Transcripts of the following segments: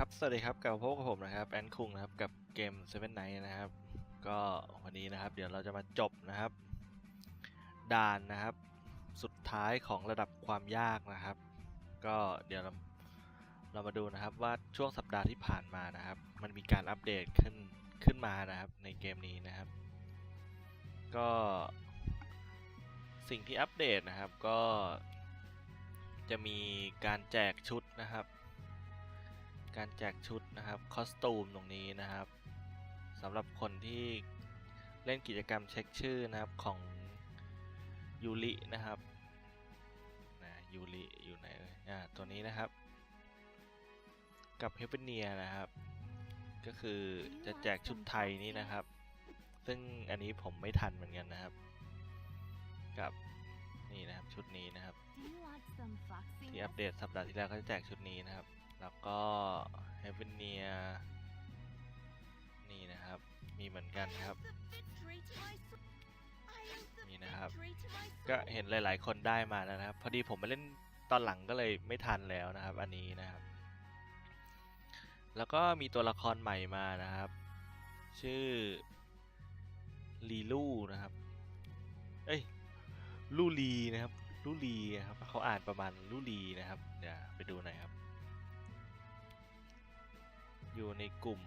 ครับ สวัสดีครับกลับมาพบกับผมนะครับแอนคุงนะครับกับเกม Seven Night นะครับ ก็วันนี้นะครับ เดี๋ยวเราจะมาจบนะครับ ด่านนะครับ สุดท้ายของระดับความยากนะครับ ก็เดี๋ยวเราเรามาดูนะครับว่าช่วงสัปดาห์ที่ผ่านมานะครับ มันมีการอัปเดตขึ้นขึ้นมานะครับ ในเกมนี้นะครับ ก็สิ่งที่อัปเดตนะครับก็จะมีการแจกชุดนะครับ การแจกชุดนะครับคอสตูมตรงนี้นะครับสำหรับคนที่เล่นกิจกรรมเช็คชื่อนะครับของยูรินะครับนะยูริอยู่ไหนเอ่ยอ่าตัวนี้นะครับ กับเฮเปเนียนะครับ ก็คือจะแจกชุดไทยนี่นะครับ ซึ่งอันนี้ผมไม่ทันเหมือนกันนะครับ กับนี่นะครับชุดนี้นะครับ ที่อัปเดตสัปดาห์ที่แล้วก็จะแจกชุดนี้นะครับ แล้วก็เฮเ e นเนียนี่นะครับ มีเหมือนกันครับ นี่นะครับ ก็เห็นหลาย ๆ คนได้มาแล้วนะครับ พอดีผมมาเล่นตอนหลังก็เลยไม่ทันแล้วนะครับ อันนี้นะครับ แล้วก็มีตัวละครใหม่มานะครับ ชื่อลีลูนะครับ เอ้ยลูลีนะครับลูลีครับเขาอ่านประมาณลูลีนะครับ เดี๋ยวไปดูหน่อยครับ อยู่ในกลุ่ม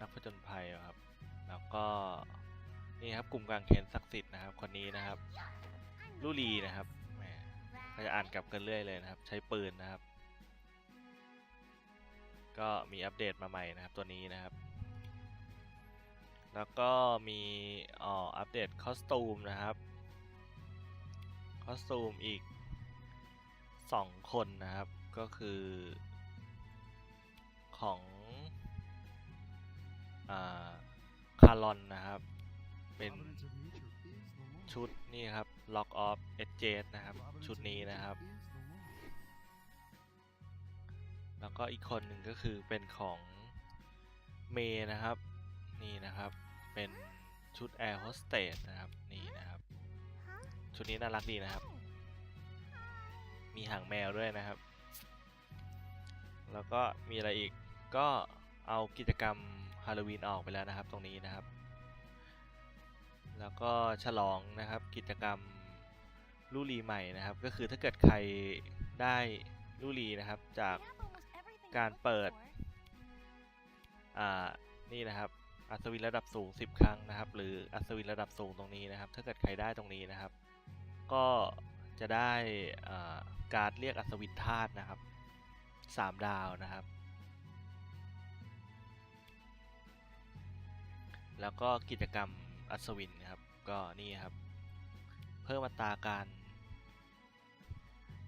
นักผจญภัยครับ แล้วก็นี่ครับกลุ่มกลางเขนศักดิ์สิทธิ์นะครับ คนนี้นะครับลูลีนะครับแหมเขาจะอ่านกลับกันเรื่อยเลยนะครับ ใช้ปืนนะครับ ก็มีอัปเดตมาใหม่นะครับตัวนี้นะครับ แล้วก็มีอ๋ออัปเดตคอสตูมนะครับคอสตูมอีก 2 คนนะครับก็คือ ของคารอนนะครับ เป็นชุดนี่ครับ Lock of Edge นะครับ ชุดนี้นะครับ แล้วก็อีกคนหนึ่งก็คือเป็นของเมย์นะครับ นี่นะครับ เป็นชุด Air Hostess นะครับ นี่นะครับ ชุดนี้น่ารักดีนะครับ มีหางแมวด้วยนะครับ แล้วก็มีอะไรอีก ก็เอากิจกรรมฮาโลวีนออกไปแล้วนะครับตรงนี้นะครับ แล้วก็ฉลองนะครับกิจกรรมลูรีใหม่นะครับ ก็คือถ้าเกิดใครได้ลูรีนะครับจากการเปิดอ่านี่นะครับอัศวินระดับสูง 10 ครั้งนะครับ หรืออัศวินระดับสูงตรงนี้นะครับ ถ้าเกิดใครได้ตรงนี้นะครับ ก็จะได้การเรียกอัศวินธาตุนะครับ 3 ดาวนะครับ แล้วก็กิจกรรมอัศวินนะครับ ก็นี่ครับ เพิ่มอัตราการ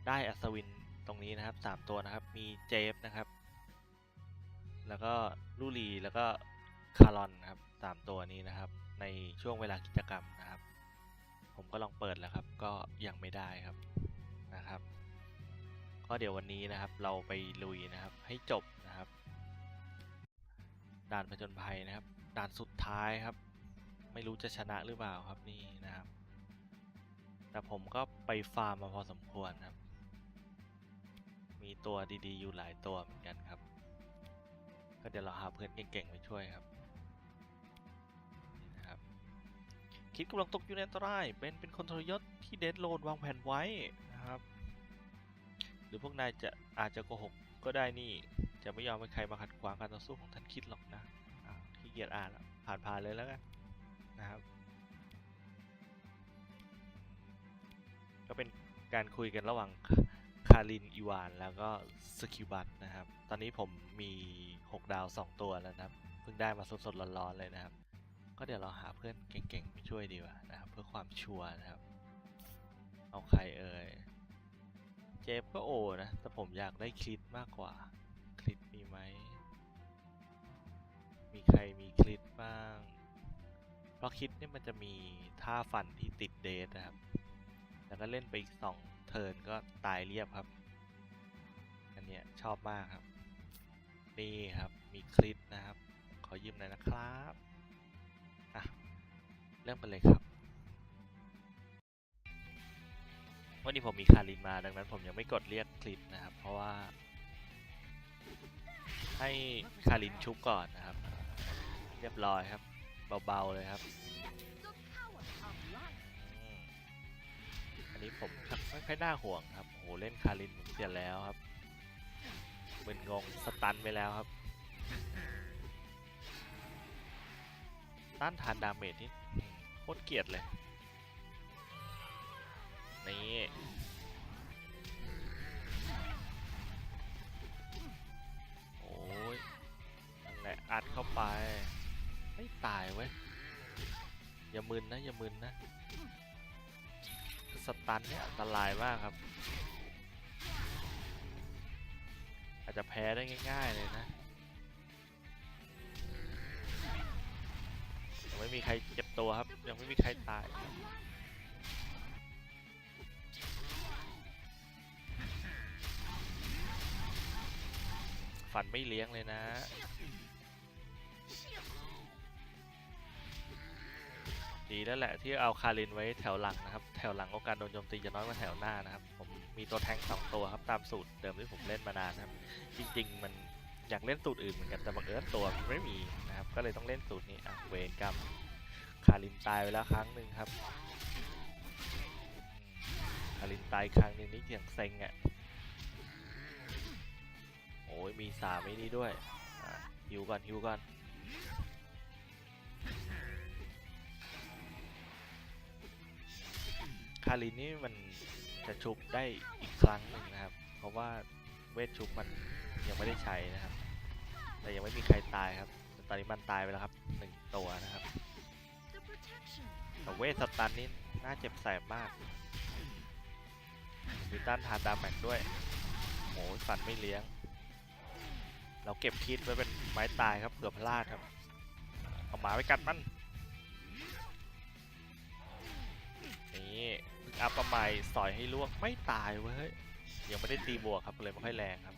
ได้อัศวินตรงนี้นะครับ 3 ตัวนะครับ มีเจฟนะครับ แล้วก็ลูรีแล้วก็คารอนนะครับสามตัวนี้นะครับ ในช่วงเวลากิจกรรมนะครับ ผมก็ลองเปิดแล้วครับ ก็ยังไม่ได้ครับนะครับก็เดี๋ยววันนี้นะครับเราไปลุยนะครับให้จบนะครับ ด่านผจญภัยนะครับ ด่านสุดท้ายครับ ไม่รู้จะชนะหรือเปล่าครับนี่นะครับ แต่ผมก็ไปฟาร์มมาพอสมควรครับ มีตัวดีๆ อยู่หลายตัวเหมือนกันครับ ก็เดี๋ยวเราหาเพื่อนเก่งๆไปช่วยครับนี่นะครับ คิดกำลังตกอยู่ในอันตรายเป็นเป็นคนทรยศที่เดดโลนวางแผนไว้นะครับ หรือพวกนายจะอาจจะโกหกก็ได้นี่ จะไม่ยอมให้ใครมาขัดขวางการต่อสู้ของท่านคิดหรอกนะ กียจอ่านผ่านผ่านเลยแล้วกันนะครับ ก็เป็นการคุยกันระหว่างคารินอีวาน แล้วก็สกิบัตนะครับ ตอนนี้ผมมี 6 ดาว 2 ตัวแล้วนะครับ เพิ่งได้มาสดๆร้อนๆเลยนะครับ ก็เดี๋ยวเราหาเพื่อนเก่งๆไปช่วยดีกว่านะครับ เพื่อความชัวร์นะครับ เอาใครเอ่ย เจฟก็โอนะ แต่ผมอยากได้คลิปมากกว่า มีใครมีคลิปบ้าง เพราะคลิปเนี่ยมันจะมีท่าฟันที่ติดเดทนะครับ แล้วก็เล่นไปอีกสองเทิร์นก็ตายเรียบครับ อันเนี้ยชอบมากครับ นี่ครับมีคลิปนะครับ ขอยืมหน่อยนะครับอะเริ่มกันเลยครับวันนี้ผมมีคารินมาดังนั้นผมยังไม่กดเรียกคลิปนะครับ เพราะว่า ให้คารินชุบก่อนนะครับ เรียบร้อยครับ เบาๆเลยครับอืมอันนี้ผมไม่ค่อยน่าห่วงครับโอ้โหเล่นคารินผมเสียแล้วครับมึนงงสตันไปแล้วครับ ต้านทานดาเมจนี่โคตรเกลียดเลย นี่โอ้ยนั่นแหละอัดเข้าไป ไม่ตายเว้ย อย่ามึนนะ อย่ามึนนะ สตันเนี่ยอันตรายมากครับ อาจจะแพ้ได้ง่าย ๆ เลยนะยังไม่มีใครเจ็บตัวครับ ยังไม่มีใครตายฝันไม่เลี้ยงเลยนะ ดีแล้วแหละที่เอาคารินไว้แถวหลังนะครับ แถวหลังโอกาสโดนโจมตีจะน้อยกว่าแถวหน้านะครับ ผมมีตัวแทงสองตัวครับตามสูตรเดิมที่ผมเล่นมานานครับ จริง ๆ มันอยากเล่นสูตรอื่นเหมือนกันแต่บังเอิญตัวมันไม่มีนะครับ ก็เลยต้องเล่นสูตรนี้อะเวรกรรมคารินตายไปแล้วครั้งหนึ่งครับคารินตายครั้งหนึงนี่อย่างเซ็งอะโอ้ยมีสามไอ้นี่ด้วยฮิวก่อนฮิวก่อนารินนี่มันจะชุบได้อีกครั้งหนึ่งนะครับ เพราะว่าเวทชุบมันยังไม่ได้ใช้นะครับ แต่ยังไม่มีใครตายครับตอนนี้มันตายไปแล้วครับหนึ่งตัวนะครับแต่เวทสตันนี่น่าเจ็บแสบมากมีต้านทานดาแมกด้วยโอ้ฟันไม่เลี้ยง เราเก็บคิดไว้เป็นไม้ตายครับเผื่อพลาดครับเอาหมาไปกัดมันนี่ อัพมาใหม่สอยให้ล่วงไม่ตายเว้ยยังไม่ได้ตีบวกครับเลยไม่ค่อยแรงครับ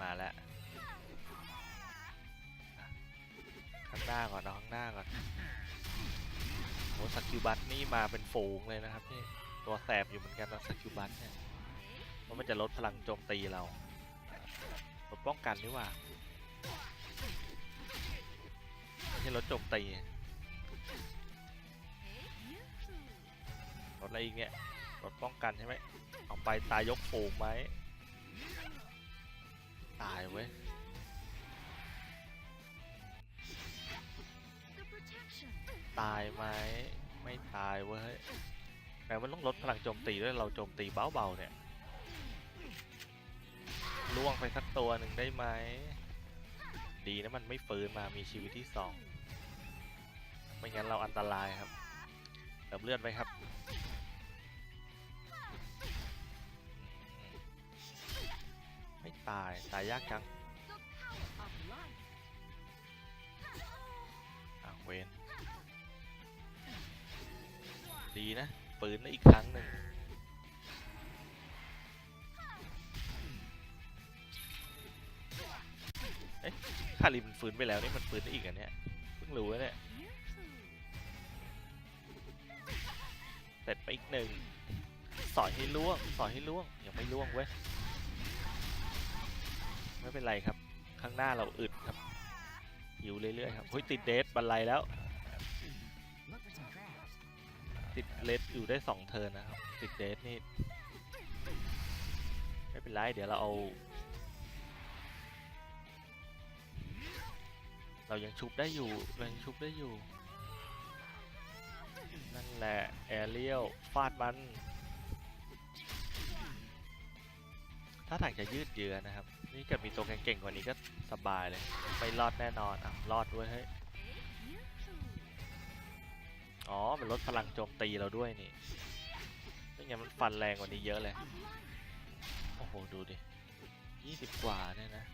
มาแล้วข้างหน้าก่อนเอาข้างหน้าก่อนโหสกิลบัตนี่มาเป็นฝูงเลยนะครับนี่ตัวแสบอยู่เหมือนกันนะสกิลบัตเนี่ยเพราะมันจะลดพลังโจมตีเราลดป้องกันนี่หว่า ใช่ลดโจมตีลดอะไรอีกเนี่ยลดป้องกันใช่ไหมเอาไปตายยกฝูงไหมตายเว้ยตายไหมไม่ตายเว้ยแต่มันต้องลดพลังโจมตีด้วยเราโจมตีเบาๆเนี่ยล่วงไปสักตัวหนึ่งได้ไหมดีนะมันไม่ฟื้นมามีชีวิตที่สอง ไม่งั้นเราอันตรายครับเติมเลือดไว้ครับ ไม่ตาย ตายยากจังอะเวนดีนะ ปืนได้อีกครั้งหนึ่งเอ๊ะคาริมันฟื้นไปแล้วนี่มันฟื้นได้อีกอันเนี้ยเพิ่งรู้เนี่ย ร็จไปอีกหนึ่งสอยให้ล่วงสอยให้ล่วงยังไม่ล่วงเว้ยไม่เป็นไรครับ ข้างหน้าเราอึดครับอยู่เรื่อยๆครับเฮ้ยติดเดทบันไลแล้ว ติดเลดอยู่ได้สองเทิร์นนะครับ ติดเดทนี่ไม่เป็นไรเดี๋ยวเราเอา เรายังชุบได้อยู่เรายังชุบได้อยู่ นั่นแหละแอเรียลฟาดมัน ถ้าทางจะยืดเยื้อนะครับ นี่เกิดมีตัวเก่งๆกว่านี้ก็สบายเลย ไม่รอดแน่นอนอะรอดด้วยเฮ้ยอ๋อ มันลดพลังโจมตีเราด้วยนี่ไม่งั้นมันฟันแรงกว่านี้เยอะเลย โอ้โห ดูดิยี่สิบกว่าเนี่ยนะ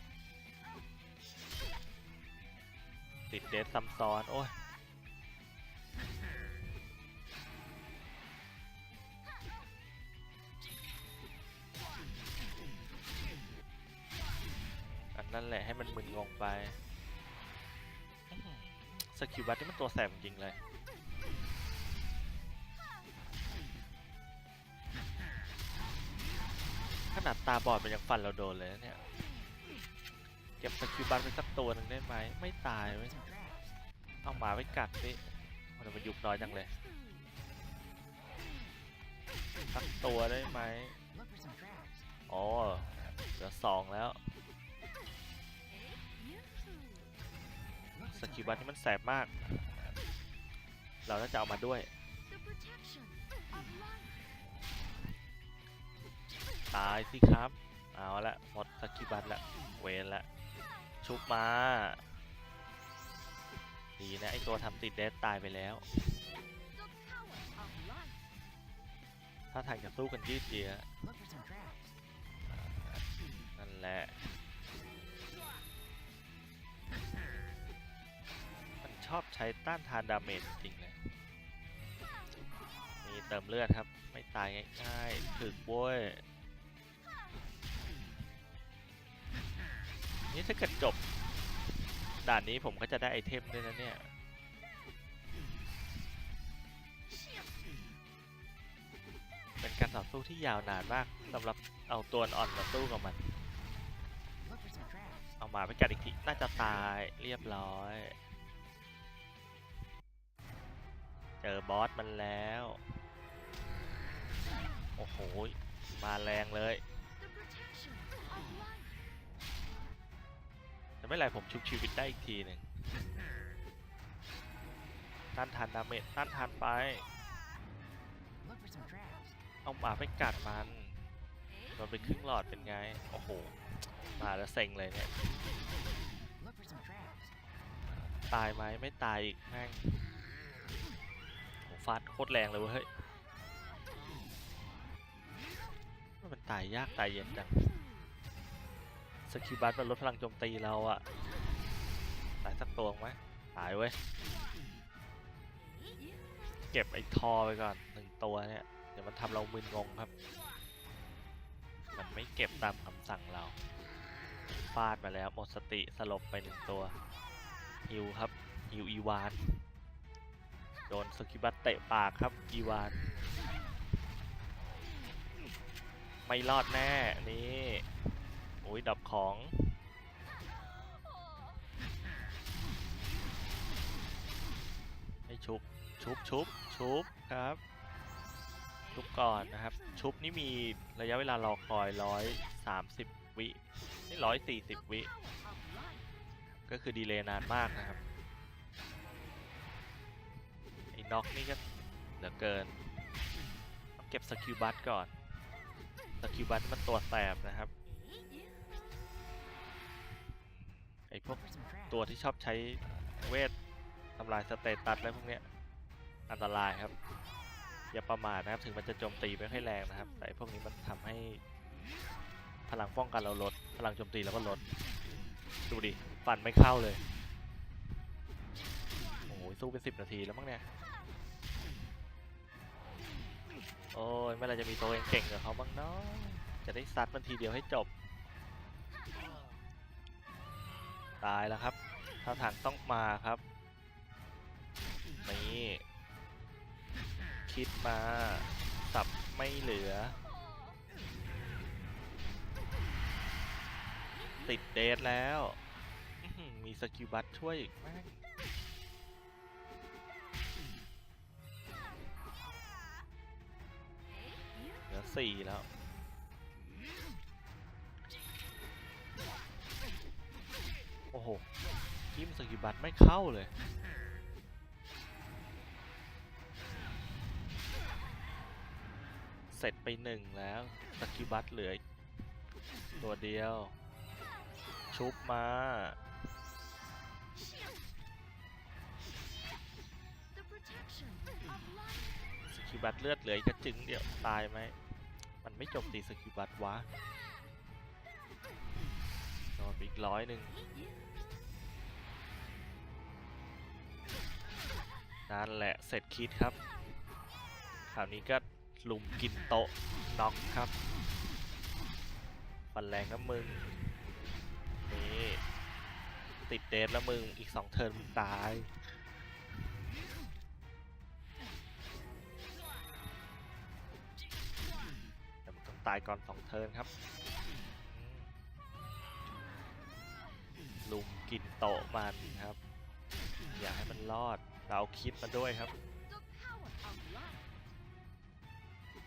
ติดเดสซัมซ้อน โอ้ย นั่นแหละให้มันมึนงงไปสกิลบัตที่มันตัวแสบจริงเลยขนาดตาบอดมันยังฟันเราโดนเลยเนี่ย เก็บสกิลบัตไปสักตัวหนึ่งได้ไหม ไม่ตายไว้เอาหมาไว้กัดสิมันมันยุบน้อยจังเลยสักตัวได้ไหมอ๋อเหลือสองแล้ว สกิลบัตนี่มันแสบมาก เราน่าจะเอามาด้วย ตายสิครับ เอาละหมดสกิลบัตละเวนละ ชุบมา ดีนะไอตัวทำติดเดสตายไปแล้ว ถ้าทางจะสู้กันยืดเยื้อนั่นแหละ ชอบใช้ต้านทานดาเมจจริงเลยมีเติมเลือดครับ ไม่ตายง่ายๆถึกโว้ยนี่ถ้าเกิดจบ ด่านนี้ผมก็จะได้ไอเทมด้วยนะเนี่ยเป็นการต่อสู้ที่ยาวนานมากสำหรับเอาตัวอ่อนมาสู้กับมัน เอามาไปกัดอีกทีน่าจะตายเรียบร้อย จอบอสมันแล้ว โอ้โห มาแรงเลย The protection of life. แต่ไม่ไรผมชุบชีวิตได้อีกทีหนึ่งต้านทานดาเมจต้านทานไป เอาหมาไปกัดมันมันเป็นครึ่งหลอดเป็นไง โอ้โห มาแล้วเซ็งเลยเนี่ย ตายไหมไม่ตายอีกแม่ง ฟาดโคตรแรงเลยเว้ยมันตายยากตายเย็นจังสกิบัตมันลดพลังโจมตีเราอะตายสักตัวไหมตายเว้ย เก็บไอ้ทอไปก่อนหนึ่งตัวเนี่ย เดี๋ยวมันทำเรามึนงงครับ มันไม่เก็บตามคำสั่งเราฟาดมาแล้วหมดสติสลบไปหนึ่งตัวฮิวครับฮิวอีวาน โดนสกิบัตเตะปากครับอีวานไม่รอดแน่นี่โอ้ยดับของ ให้ชุบชุบชุบชุบครับ ชุบก่อนนะครับ ชุบนี่มีระยะเวลารอคอยร้อยสามสิบวินี่ร้อยสี่สิบวิ ก็คือดีเลย์นานมากนะครับ น็อกนี่ก็เหลือเกินต้องเก็บสกิลบัตก่อน สกิลบัตมันตัวแสบนะครับ ไอ้พวกตัวที่ชอบใช้เวททำลายสเตตัสอะไรพวกเนี้ย อันตรายครับ อย่าประมาทนะครับ ถึงมันจะโจมตีไม่ค่อยแรงนะครับ แต่พวกนี้มันทำให้พลังป้องกันเราลด พลังโจมตีเราก็ลด ดูดิ ฟันไม่เข้าเลย โอ้ยสู้เป็นสิบนาทีแล้วมั้งเนี่ย โอ้ยเมื่อไรจะมีตัวเก่งๆกับเขาบ้างเนาะจะได้ซัดมันทีเดียวให้จบ ตายแล้วครับท่าทางต้องมาครับนี่คิดมาสับไม่เหลือ ติดเดทแล้ว มีสกิลบัตช่วยอีก ลือสี่แล้ว โอ้โหจิ้มสกิบัตไม่เข้าเลยเสร็จไปหนึ่งแล้วสกิบัตเหลือตัวเดียว ชุบมา สกิบัตเลือดเหลืออีกกระจึงเดียว ตายไหม มันไม่จบตีสกิลบัตวะโดนอีกร้อยหนึ่งนั่นแหละเสร็จคิดครับคราวนี้ก็ลุมกินโต๊ะน็อกครับฟันแรงนะมึงนี่ติดเดทแล้วมึงอีกสองเทิร์นตาย ตายก่อนสองเทิร์นครับ ลุมกินโตะมันครับ อย่าให้มันรอด เราคิดมาด้วยครับ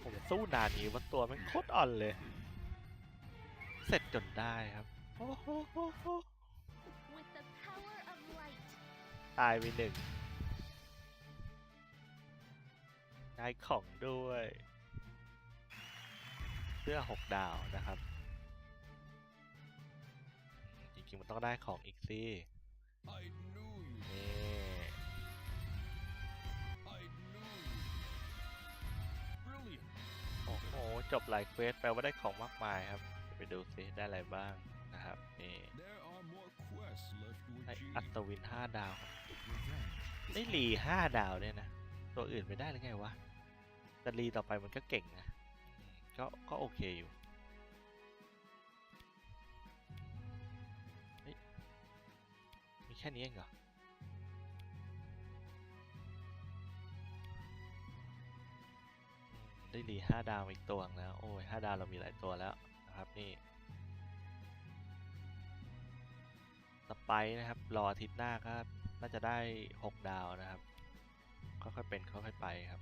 ผมสู้นานนี้ว่าตัวมันโคตรอ่อนเลย เสร็จจนได้ครับ โอ้โหตายไปหนึ่งได้ของด้วย เสื้อหกดาวนะครับ จริงๆ มันต้องได้ของอีกสิ I knew you. นี่ I knew you. Brilliant. โอ้โห จบหลายเควสแปลว่าได้ของมากมายครับ ไปดูสิ ได้อะไรบ้างนะครับ นี่ There are more quests left to ได้ achieve. อัศวินห้าดาวครับ Revenge ได้ is รีห้าดาวเนี่ยนะ ตัวอื่นไม่ได้หรือไงวะแต่รีต่อไปมันก็เก่งนะอืม ก็ก็โอเคอยู่เฮ้ยมีแค่นี้เองเหรอได้รีห้าดาวอีกตัวหนึ่งแล้ว โอ้ยห้าดาวเรามีหลายตัวแล้วนะครับนี่สไปร์นะครับ รออาทิตย์หน้าก็น่าจะได้หกดาวนะครับ ค่อยๆเป็นค่อยๆไปครับ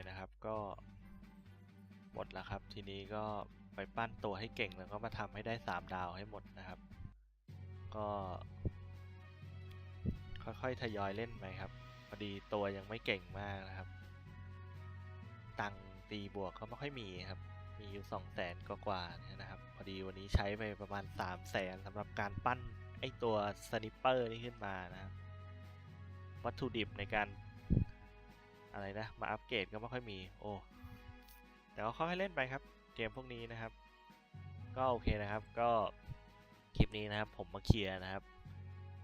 เนี่ยนะครับ ก็หมดแล้วครับ ทีนี้ก็ไปปั้นตัวให้เก่งแล้วก็มาทำให้ได้สามดาวให้หมดนะครับ ก็ ค่อยๆทยอยเล่นไปครับพอดีตัวยังไม่เก่งมากนะครับ ตังตีบวกก็ไม่ค่อยมีครับ มีอยู่สองแสนกว่าๆเนี่ยนะครับ พอดีวันนี้ใช้ไปประมาณสามแสนสำหรับการปั้นไอตัวสนิปเปอร์นี่ขึ้นมานะครับวัตถุดิบในการ อะไรนะ มาอัปเกรดก็ไม่ค่อยมี โอ้ แต่ก็ค่อยๆเล่นไปครับ เกมพวกนี้นะครับ ก็โอเคนะครับ ก็คลิปนี้นะครับ ผมมาเคลียร์นะครับ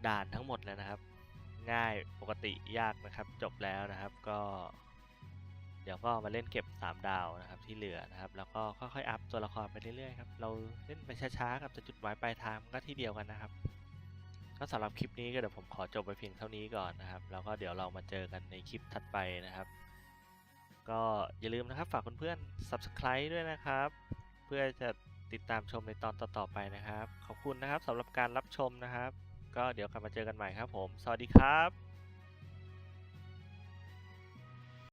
ด่านทั้งหมดแล้วนะครับ ง่ายปกติยากนะครับ จบแล้วนะครับ ก็ เดี๋ยวก็มาเล่นเก็บ 3 ดาวนะครับ ที่เหลือนะครับ แล้วก็ค่อยๆอัพตัวละครไปเรื่อยๆครับ เราเล่นไปช้าๆกับจุดหมายปลายทางก็ที่เดียวกันนะครับ ก็สำหรับคลิปนี้ก็เดี๋ยวผมขอจบไปเพียงเท่านี้ก่อนนะครับ แล้วก็เดี๋ยวเรามาเจอกันในคลิปถัดไปนะครับ ก็อย่าลืมนะครับฝากเพื่อนๆ subscribe ด้วยนะครับ เพื่อจะติดตามชมในตอนต่อๆไปนะครับ ขอบคุณนะครับสำหรับการรับชมนะครับ ก็เดี๋ยวกลับมาเจอกันใหม่ครับผม สวัสดีครับ